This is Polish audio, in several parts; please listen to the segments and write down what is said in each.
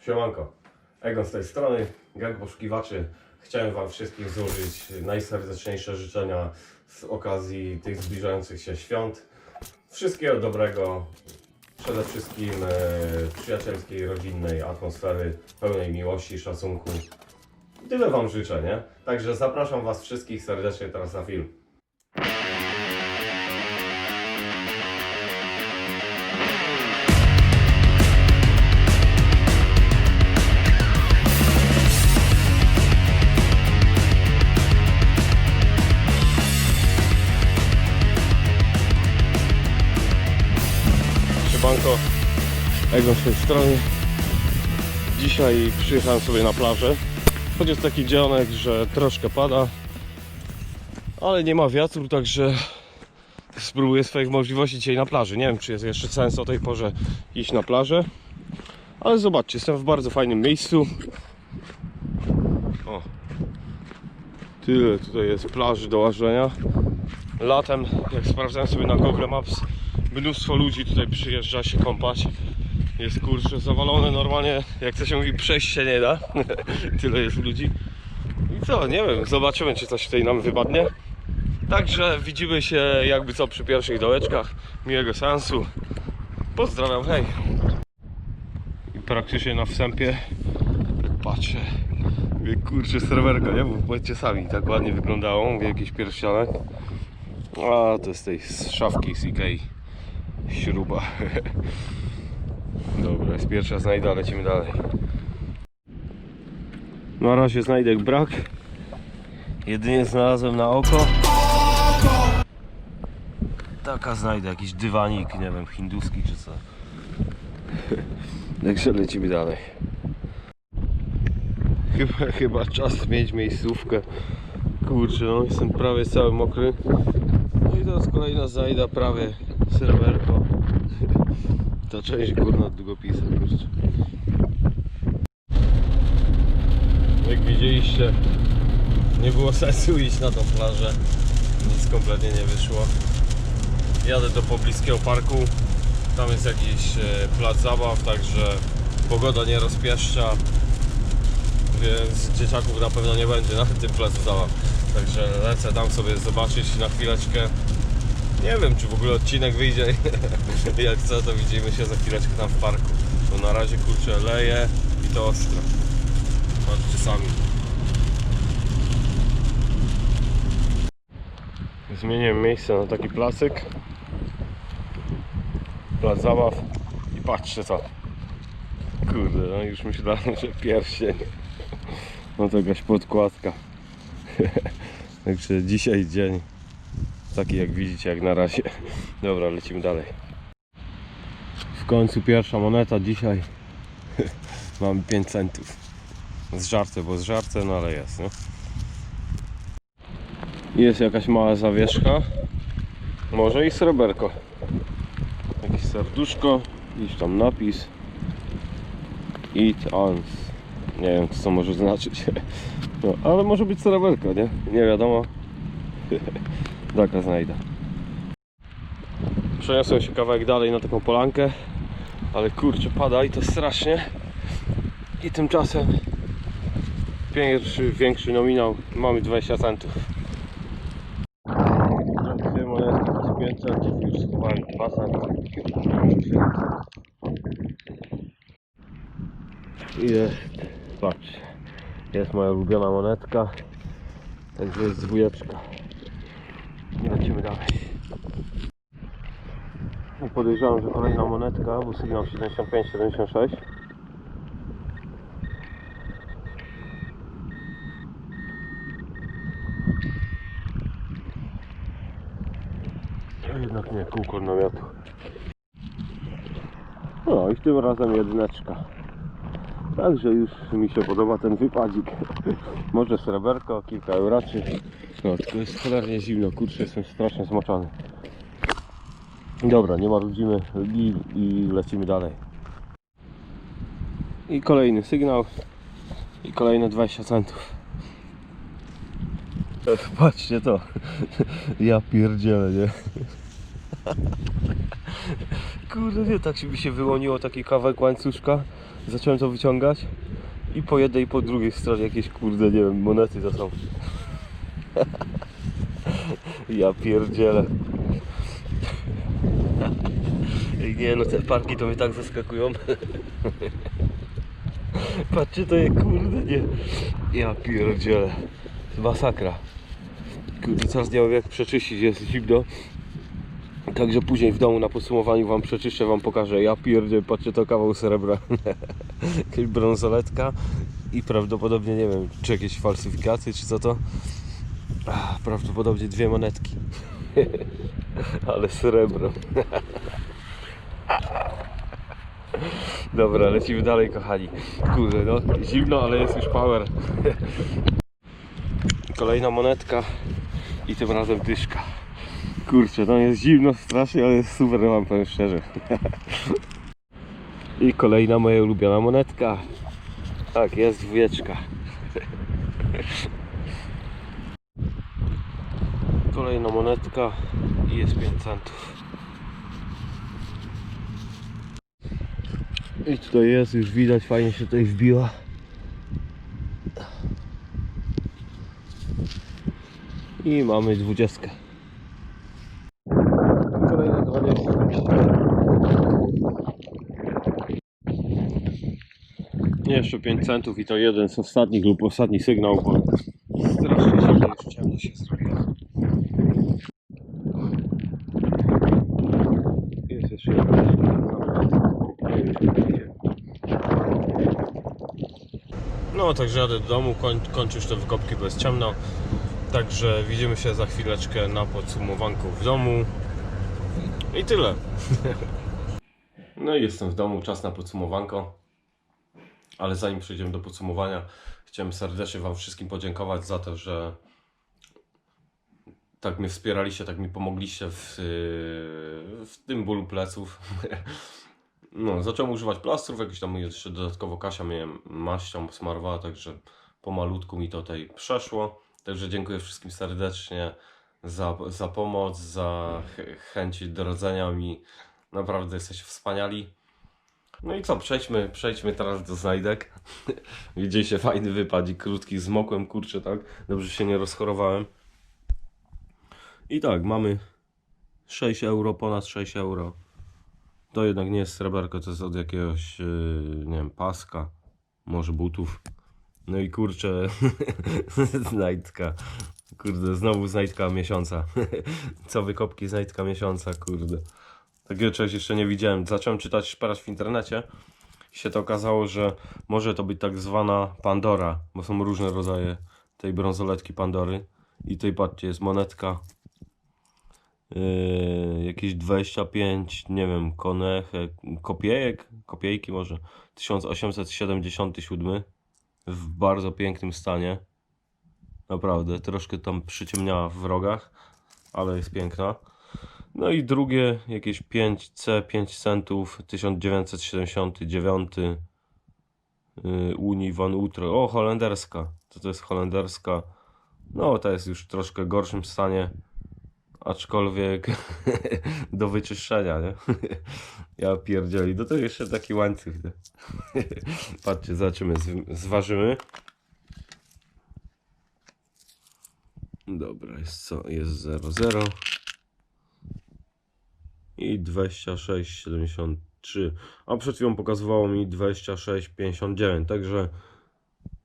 Siemanko, Egon z tej strony, gang poszukiwaczy. Chciałem Wam wszystkim złożyć najserdeczniejsze życzenia z okazji tych zbliżających się świąt. Wszystkiego dobrego, przede wszystkim e, przyjacielskiej, rodzinnej atmosfery, pełnej miłości, szacunku. Tyle Wam życzę, nie? Także zapraszam Was wszystkich serdecznie teraz na film. Siemanko, Egon z tej strony. Dzisiaj przyjechałem sobie na plażę. Choć jest taki dzionek, że troszkę pada, ale nie ma wiatru, także spróbuję swoich możliwości dzisiaj na plaży. Nie wiem, czy jest jeszcze sens o tej porze iść na plażę, ale zobaczcie, jestem w bardzo fajnym miejscu. O, tyle tutaj jest plaży do łażenia. Latem, jak sprawdzałem sobie na Google Maps, mnóstwo ludzi tutaj przyjeżdża się kąpać. Jest kurczę zawalone normalnie, jak to się mówi, przejść się nie da. Tyle jest ludzi. I co, nie wiem, zobaczymy czy coś tutaj nam wypadnie. Także widzimy się jakby co przy pierwszych dołeczkach. Miłego sensu. Pozdrawiam, hej. I praktycznie na wstępie patrzę. Mówię, kurczę, serwerka, nie? Bo powiedzcie sami, tak ładnie wyglądało. Mówię, jakiś pierścionek. A, to jest tej z szafki z Ikei. Śruba. Dobra, jest pierwsza znajda, lecimy dalej. Na razie znajdek brak. Jedynie znalazłem na oko. Taka znajdę, jakiś dywanik, nie wiem, hinduski czy co. Także lecimy dalej. Chyba, chyba czas mieć miejscówkę. Kurczę, no jestem prawie cały mokry. No i teraz kolejna znajda, prawie serwerko. Ta część górna długopisa, kurczę. Jak widzieliście, nie było sensu iść na tą plażę. Nic kompletnie nie wyszło. Jadę do pobliskiego parku. Tam jest jakiś e, plac zabaw, także pogoda nie rozpieszcza. Więc dzieciaków na pewno nie będzie na tym placu zabaw. Także lecę tam sobie zobaczyć na chwileczkę. Nie wiem, czy w ogóle odcinek wyjdzie. Jak co, to widzimy się za chwileczkę tam w parku. Bo na razie kurczę leje i to ostro. Patrzcie sami. Zmieniłem miejsce na taki placyk. Plac zabaw. I patrzcie co. Kurde, no już myślałem, że pierścień. No to jakaś podkładka. Także dzisiaj dzień taki jak widzicie, jak na razie. Dobra, lecimy dalej. W końcu pierwsza moneta dzisiaj. Mamy 5 centów. Z żarce, bo z żarce, no ale jest, nie? Jest jakaś mała zawieszka. Może i sreberko. Jakieś serduszko. Gdzieś tam napis. Eat ons. Nie wiem co to może znaczyć. No, ale może być sreberko, nie? Nie wiadomo. Taka znajdę. Przeniosłem się kawałek dalej na taką polankę, ale kurczę pada i to strasznie. I tymczasem pierwszy, większy nominał mamy 20 centów. Dwie monety z 5 centów już schowałem 2 centy. I jest, patrz, jest moja ulubiona monetka, także jest dwójeczka. Lecimy dalej. I podejrzewam, że kolejna monetka, bo sygnał 75-76. A Jednak nie, kółko namiotu. No i tym razem jedyneczka. Także już mi się podoba ten wypadzik. Może sreberko, kilka euraczy. No, tylko jest cholernie zimno, kurczę, jestem strasznie zmoczony. Dobra, nie marudzimy i, i lecimy dalej. I kolejny sygnał. I kolejne 20 centów. Patrzcie to. Ja pierdzielę, nie? Kurde, nie, tak się mi się wyłoniło taki kawałek łańcuszka. Zacząłem to wyciągać. I po jednej i po drugiej stronie jakieś kurde, nie wiem, monety to są. Ja pierdzielę. Ej, nie no, te parki to mnie tak zaskakują. Patrzcie to je, kurde, nie. Ja pierdzielę. Masakra. Kurde, coraz nie wiem jak przeczyścić, jest zimno. Także później w domu na podsumowaniu wam przeczyszczę, wam pokażę. Ja pierdzielę, patrzcie to kawał srebra. Jakaś brązoletka i prawdopodobnie, nie wiem, czy jakieś falsyfikacje, czy co to. Ach, Prawdopodobnie dwie monetki. Ale srebro. Dobra, lecimy dalej, kochani. Kurde, no, zimno, ale jest już power. Kolejna monetka i tym razem dyszka. Kurczę, no jest zimno strasznie, ale jest super, wam powiem szczerze. I kolejna moja ulubiona monetka. Tak, jest dwójeczka. Kolejna monetka i jest 5 centów. I tutaj jest, już widać, fajnie się tutaj wbiła. I mamy dwudziestkę. Kolejne 20. Jeszcze 5 centów i to jeden z ostatnich lub ostatni sygnał, bo strasznie zimno już ciemno się zrobiło. Jest jeszcze jedna No, także jadę do domu, koń, te wykopki, bo jest ciemno. Także widzimy się za chwileczkę na podsumowanku w domu. I tyle. No i jestem w domu, czas na podsumowanko. Ale zanim przejdziemy do podsumowania, chciałem serdecznie Wam wszystkim podziękować za to, że tak mnie wspieraliście, tak mi pomogliście w, w tym bólu pleców. No, zacząłem używać plastrów, jakiś tam jeszcze dodatkowo Kasia mnie maścią smarowała, także pomalutku mi to tutaj przeszło. Także dziękuję wszystkim serdecznie za, za pomoc, za ch- chęć dorodzenia mi. Naprawdę jesteście wspaniali. No i co, przejdźmy, przejdźmy teraz do znajdek. Widzieliście fajny wypadzik, krótki, zmokłem, kurczę, tak? Dobrze się nie rozchorowałem. I tak, mamy 6 euro, ponad 6 euro. To jednak nie jest sreberko, to jest od jakiegoś, yy, nie wiem, paska, może butów. No i kurczę, znajdka. Kurde, znowu znajdka miesiąca. Co wykopki znajdka miesiąca, kurde. Takiego czegoś jeszcze nie widziałem. Zacząłem czytać szperać w internecie i się to okazało, że może to być tak zwana Pandora, bo są różne rodzaje tej brązoletki Pandory. I tutaj patrzcie, jest monetka Yy, jakieś 25, nie wiem, koneche, kopiejek, kopiejki może, 1877 w bardzo pięknym stanie. Naprawdę, troszkę tam przyciemniała w rogach, ale jest piękna. No i drugie, jakieś 5C, 5 centów, 1979 yy, Uni van Utro. O, holenderska. To to jest holenderska. No, ta jest już w troszkę gorszym stanie aczkolwiek do wyczyszczenia, nie? Ja pierdzieli. Do tego jeszcze taki łańcuch. Patrzcie, zobaczymy, zważymy. Dobra, jest co? Jest 0,0 i 26,73 a przed chwilą pokazywało mi 26,59 także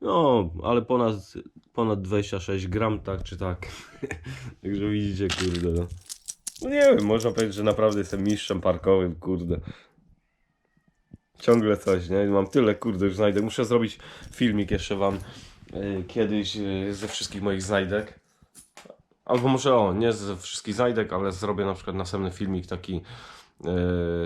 no, ale ponad, ponad 26 gram, tak czy tak. Także widzicie, kurde, no. No nie wiem, można powiedzieć, że naprawdę jestem mistrzem parkowym, kurde. Ciągle coś, nie? Mam tyle, kurde, już znajdę. Muszę zrobić filmik jeszcze wam y, kiedyś y, ze wszystkich moich znajdek. Albo może o, nie ze wszystkich znajdek, ale zrobię na przykład następny filmik taki y,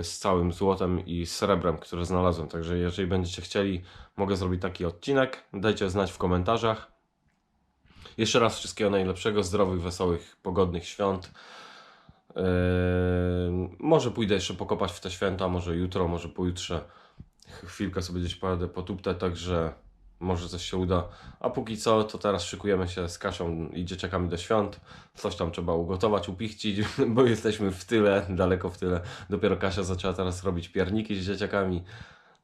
z całym złotem i srebrem, które znalazłem. Także jeżeli będziecie chcieli, mogę zrobić taki odcinek. Dajcie znać w komentarzach. Jeszcze raz wszystkiego najlepszego, zdrowych, wesołych, pogodnych świąt. Yy, może pójdę jeszcze pokopać w te święta, może jutro, może pojutrze. Chwilkę sobie gdzieś pojadę potuptę, także Może coś się uda. A póki co, to teraz szykujemy się z Kasią i dzieciakami do świąt. Coś tam trzeba ugotować, upichcić, bo jesteśmy w tyle, daleko w tyle. Dopiero Kasia zaczęła teraz robić pierniki z dzieciakami.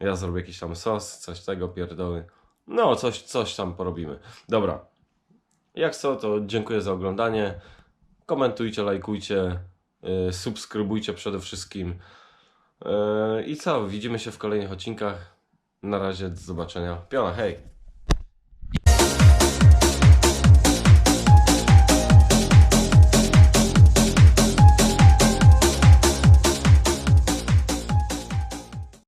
Ja zrobię jakiś tam sos, coś tego, pierdoły. No, coś, coś tam porobimy. Dobra. Jak co, to dziękuję za oglądanie. Komentujcie, lajkujcie, yy, subskrybujcie przede wszystkim. Yy, I co, widzimy się w kolejnych odcinkach. Na razie, do zobaczenia. Piona, hej!